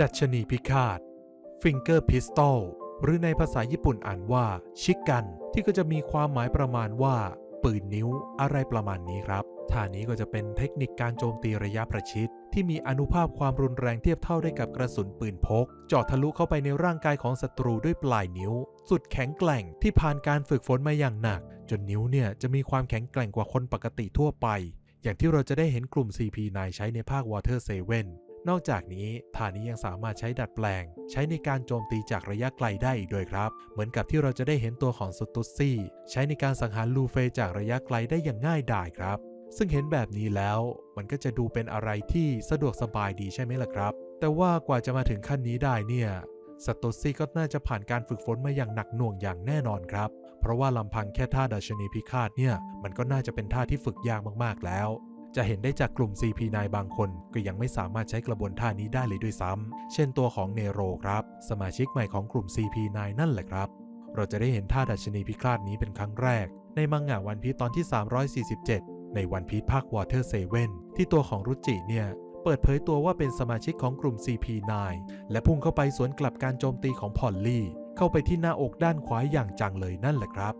ดัชนีพิฆาต Finger Pistol หรือในภาษาญี่ปุ่นอ่านว่า ชิกกัน ที่ก็จะมีความหมายประมาณว่า ปืนนิ้วอะไรประมาณนี้ครับท่านี้ก็จะเป็นเทคนิคการโจมตีระยะประชิด ที่มีอนุภาพความรุนแรงเทียบเท่าได้กับกระสุนปืนพกเจาะทะลุเข้าไปในร่างกายของศัตรูด้วยปลายนิ้ว สุดแข็งแกร่งที่ผ่านการฝึกฝนมาอย่างหนัก จนนิ้วเนี่ยจะมีความแข็งแกร่งกว่าคนปกติทั่วไป อย่างที่เราจะได้เห็นกลุ่ม CP9 ใช้ในภาค Water 7 นอกจากนี้ท่านี้ยังสามารถใช้ดัดแปลง ใช้ในการโจมตีจากระยะไกลได้อีกด้วยครับ เหมือนกับที่เราจะได้เห็นตัวของสตุสซี่ ใช้ในการสังหารลูเฟจากระยะไกลได้อย่างง่ายดายครับ ซึ่งเห็นแบบนี้แล้วมันก็จะดูเป็นอะไรที่สะดวกสบายดีใช่ไหมล่ะครับ แต่ว่ากว่าจะมาถึงขั้นนี้ได้เนี่ยสตุสซี่ก็น่าจะผ่านการฝึกฝนมาอย่างหนักหน่วงอย่างแน่นอนครับ เพราะว่าลำพังแค่ท่าดัชนีพิฆาตเนี่ยมันก็น่าจะเป็นท่าที่ฝึกยากมากๆแล้ว จะเห็นได้จากกลุ่ม CP9 บางคนก็ยังไม่สามารถใช้กระบวนท่านี้ได้เลยด้วยซ้ำ เช่นตัวของเนโรครับ สมาชิกใหม่ของกลุ่ม CP9 นั่นแหละครับ เราจะได้เห็นท่าดัชนีพิฆาตนี้เป็นครั้งแรก ในมังงะวันพีตอนที่ 347 ในวันพีภาค Water 7ที่ตัวของรุจิเนี่ยเปิดเผยตัวว่าเป็นสมาชิกของกลุ่ม CP9 และพุ่งเข้าไปสวนกลับการโจมตีของพอลลี่ เข้าไปที่หน้าอกด้านขวาอย่างจังเลยนั่นแหละครับ